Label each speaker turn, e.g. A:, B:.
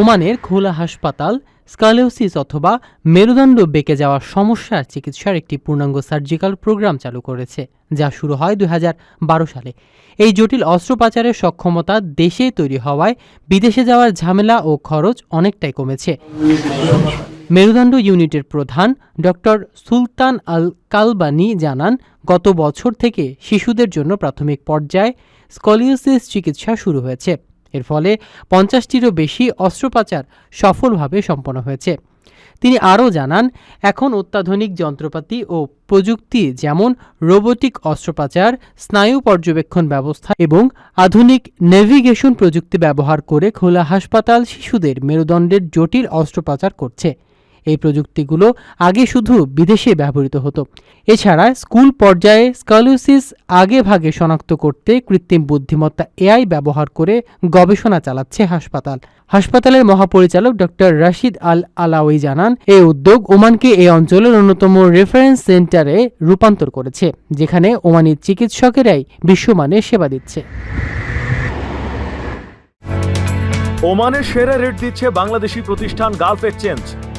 A: ওমানের খোলা হাসপাতাল, স্কালেওসিস অথবা মেরুদণ্ড বেঁকে যাওয়ার সমস্যার চিকিৎসার একটি পূর্ণাঙ্গ সার্জিক্যাল প্রোগ্রাম চালু করেছে, যা শুরু হয় দু হাজার বারো সালে। এই জটিল অস্ত্রোপচারের সক্ষমতা দেশে তৈরি হওয়ায় বিদেশে যাওয়ার ঝামেলা ও খরচ অনেকটাই কমেছে। মেরুদণ্ড ইউনিটের প্রধান ডক্টর সুলতান আল কালবানি জানান, গত বছর থেকে শিশুদের জন্য প্রাথমিক পর্যায়ে স্কলিওসিস চিকিৎসা শুরু হয়েছে। এর ফলে পঞ্চাশটিরও বেশি অস্ত্রোপচার সফলভাবে সম্পন্ন হয়েছে। তিনি আরও জানান, এখন অত্যাধুনিক যন্ত্রপাতি ও প্রযুক্তি যেমন রোবোটিক অস্ত্রোপচার, স্নায়ু পর্যবেক্ষণ ব্যবস্থা এবং আধুনিক নেভিগেশন প্রযুক্তি ব্যবহার করে খোলা হাসপাতাল শিশুদের মেরুদণ্ডের জটিল অস্ত্রোপচার করছে। এই প্রযুক্তিগুলো আগে শুধু বিদেশে ব্যবহৃত হতো। এছাড়া স্কুল পর্যায়ে স্কলিওসিস আগে ভাগে শনাক্ত করতে কৃত্রিম বুদ্ধিমত্তা এআই ব্যবহার করে গবেষণা চালাচ্ছে হাসপাতাল। হাসপাতালের মহাপরিচালক ডক্টর রাশিদ আল আলাওই জানান এই উদ্যোগ ওমানকে এই অঞ্চলের অন্যতম রেফারেন্স সেন্টারে রূপান্তর করেছে, যেখানে ওমানের চিকিৎসকেরাই বিশ্বমানের সেবা দিচ্ছে।
B: ওমানের সেরা রেট দিচ্ছে বাংলাদেশি প্রতিষ্ঠান গালফ এক্সচেঞ্জ।